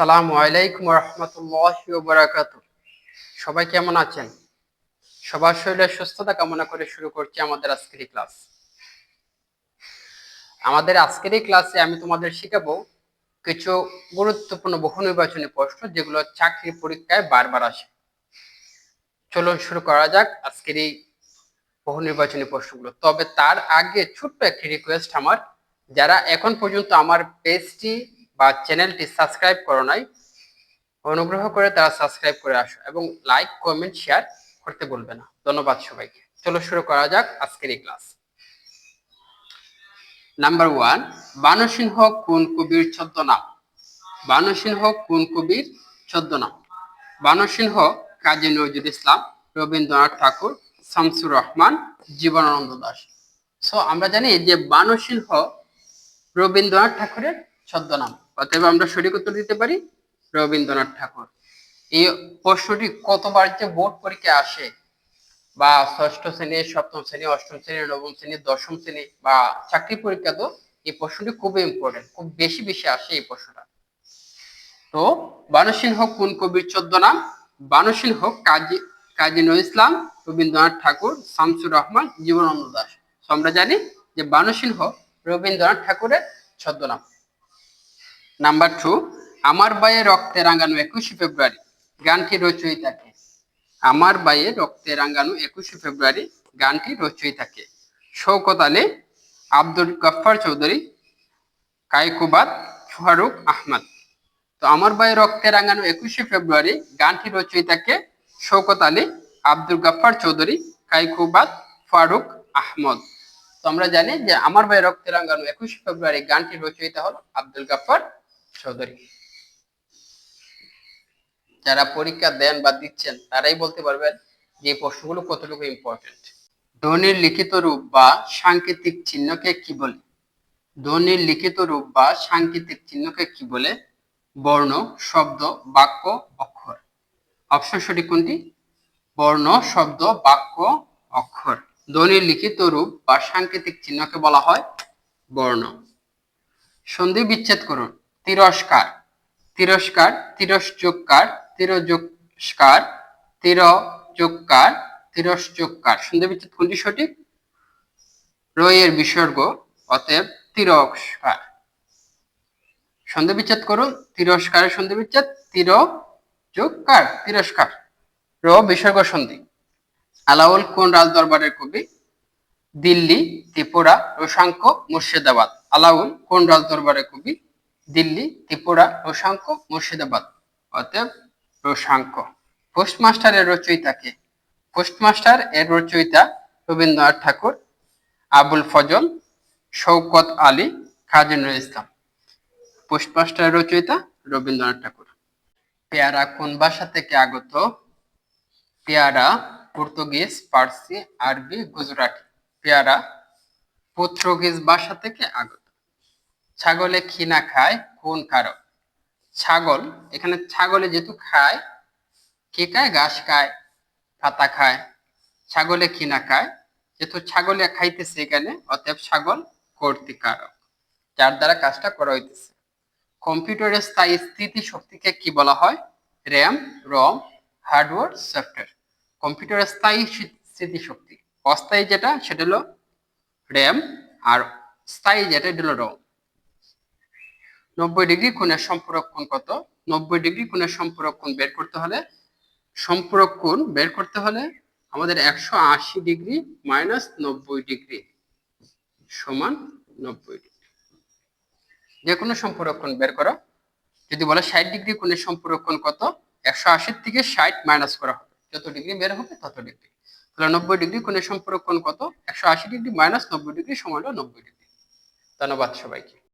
আসসালামু আলাইকুম রহমতুল্লাহ বারাকাতু সবাই কেমন আছেন? সবার শরীরের সুস্থতা কামনা করে শুরু করছি আমাদের আজকের ক্লাস। আমাদের আজকের এই ক্লাসে আমি তোমাদের শিখাবো কিছু গুরুত্বপূর্ণ বহু নির্বাচনী প্রশ্ন যেগুলো চাকরির পরীক্ষায় বারবার আসে। চলুন শুরু করা যাক আজকের এই বহু নির্বাচনী প্রশ্নগুলো। তবে তার আগে ছোট্ট একটি রিকোয়েস্ট আমার, যারা এখন পর্যন্ত আমার পেজটি বা চ্যানেলটি সাবস্ক্রাইব করো নাই, অনুগ্রহ করে তারা সাবস্ক্রাইব করে আসো এবং লাইক কমেন্ট শেয়ার করতে বলবে না। ধন্যবাদ সবাইকে। চলো শুরু করা যাক আজকের এই ক্লাস নাম্বার ওয়ান বানসিংহ কোন কবির ছদ্মনাম বানসিংহ কোন কবির ছদ্মনাম বানসিংহ কাজী নজরুল ইসলাম, রবীন্দ্রনাথ ঠাকুর, শামসুর রহমান, জীবনানন্দ দাস। সো আমরা জানি যে বানসিংহ রবীন্দ্রনাথ ঠাকুরের ছদ্মনাম অতএব আমরা সঠিক উত্তর দিতে পারি, রবীন্দ্রনাথ ঠাকুর। এই প্রশ্নটি কতবার যে বোর্ড পরীক্ষা আসে, বা ষষ্ঠ শ্রেণি, সপ্তম শ্রেণি, অষ্টম শ্রেণি, নবম শ্রেণি, দশম শ্রেণি, বা চাকরি পরীক্ষা তো এই প্রশ্নটি খুবই ইম্পর্টেন্ট খুব বেশি বেশি আসে এই প্রশ্নটা। তো বানসিংহ কোন কবির চোদ্দ ছদ্মনাম বানসিংহ কাজী কাজী নজরুল ইসলাম, রবীন্দ্রনাথ ঠাকুর, শামসুর রহমান, জীবনানন্দ দাস। আমরা জানি যে বানসিংহ রবীন্দ্রনাথ ঠাকুরের ছদ্মনাম নাম্বার টু আমার বায়ে রক্তে রাঙানো একুশে ফেব্রুয়ারি, গানটি রচয়িতাকে আমার বায়ে রক্তে রাঙানো একুশে ফেব্রুয়ারি, গানটি রচয়িতাকে শৌকত আলী, আব্দুল গফফার চৌধুরী কাইকুবাদ ফারুক আহমদ। তো আমার বায়ে রক্তে রাঙানো একুশে ফেব্রুয়ারি, গানটি রচয়িতাকে শৌকত আলী, আব্দুল গফফার চৌধুরী কাইকুবাদ ফারুক আহমদ। তো আমরা জানি যে আমার ভাই রক্তে রাঙ্গানো একুশে ফেব্রুয়ারি, গানটি রচয়িতা হল আব্দুল গাফার চৌধুরী। যারা পরীক্ষা দেন বা দিচ্ছেন, তারাই বলতে পারবেন যে প্রশ্নগুলো কতটুকু ইম্পর্টেন্ট ধ্বনির লিখিত রূপ বা সাংকেতিক চিহ্নকে কি বলে? ধ্বনির লিখিত রূপ বা সাংকেতিক চিহ্নকে কি বলে? বর্ণ, শব্দ, বাক্য, অক্ষর। অপশন সঠিক কোনটি? বর্ণ, শব্দ, বাক্য, অক্ষর। ধ্বনির লিখিত রূপ বা সাংকেতিক চিহ্নকে বলা হয় বর্ণ। সন্ধি বিচ্ছেদ করুন। তিরস্কার তিরস্কার তিরস্যোগকার তিরযোগকার তিরযোগকার তিরস্যোগকার সন্ধি বিচ্ছেদ কোনটি সঠিক? রয়ের বিসর্গ, অতএব তিরস্কার। সন্ধি বিচ্ছেদ করুন, তিরস্কারের সন্ধি বিচ্ছেদ তিরযোগকার তিরস্কার। র, বিসর্গ, সন্ধি। আলাউল কোন রাজ দরবারের কবি? দিল্লি, ত্রিপুরা, রোশাঙ্ক, মুর্শিদাবাদ। আলাউল কোন রাজ দরবারের কবি? দিল্লি, ত্রিপুরা রোশাঙ্ক মুর্শিদাবাদ। অতএব রোশাঙ্ক পোস্টমাস্টার এর রচয়িতাকে পোস্টমাস্টার এর রচয়িতা রবীন্দ্রনাথ ঠাকুর, আবুল ফজল শৌকত আলী নজরুল ইসলাম। পোস্টমাস্টার রচয়িতা রবীন্দ্রনাথ ঠাকুর। পেয়ারা কোন ভাষা থেকে আগত? পেয়ারা, পর্তুগিজ, পার্সি, আরবি, গুজরাটি। পেয়ারা, পর্তুগিজ ভাষা থেকে আগত। ছাগলে খিনা খায়? কোন কারক। ছাগল, এখানে ছাগলে যেহেতু খায়, কে খায়? ঘাস খায়, পাতা খায়। ছাগলে খিনা খায়? যেহেতু ছাগলে খাইতেছে এখানে, অতএব ছাগল কর্তৃকারক, যার দ্বারা কাজটা করা হইতেছে। কম্পিউটারের স্থায়ী স্থিতি শক্তিকে কি বলা হয়? RAM, ROM, hardware, software. কম্পিউটারের স্থায়ী স্মৃতিশক্তি অস্থায়ী যেটা, সেটা হলো র্যাম, আর স্থায়ী যেটা, এটা হলো রম। নব্বই ডিগ্রি কোণের সম্পূরক কোণ কত? নব্বই ডিগ্রি কোণের সম্পূরক কোণ বের করতে হলে, সম্পূরক কোণ বের করতে হলে আমাদের একশো আশি ডিগ্রি মাইনাস নব্বই ডিগ্রি সমান নব্বই ডিগ্রি। যে কোনো সম্পূরক কোণ বের করো। যদি বলে ষাট ডিগ্রি কোণের সম্পূরক কোণ কত? একশো আশির থেকে ষাট মাইনাস করা হবে। যত ডিগ্রি বের হবে তত ডিগ্রি। তাহলে নব্বই ডিগ্রি কোণের সম্পর্ক কোণ কত? একশো আশি ডিগ্রি মাইনাস নব্বই ডিগ্রি সমান হলো নব্বই ডিগ্রি। ধন্যবাদ সবাইকে।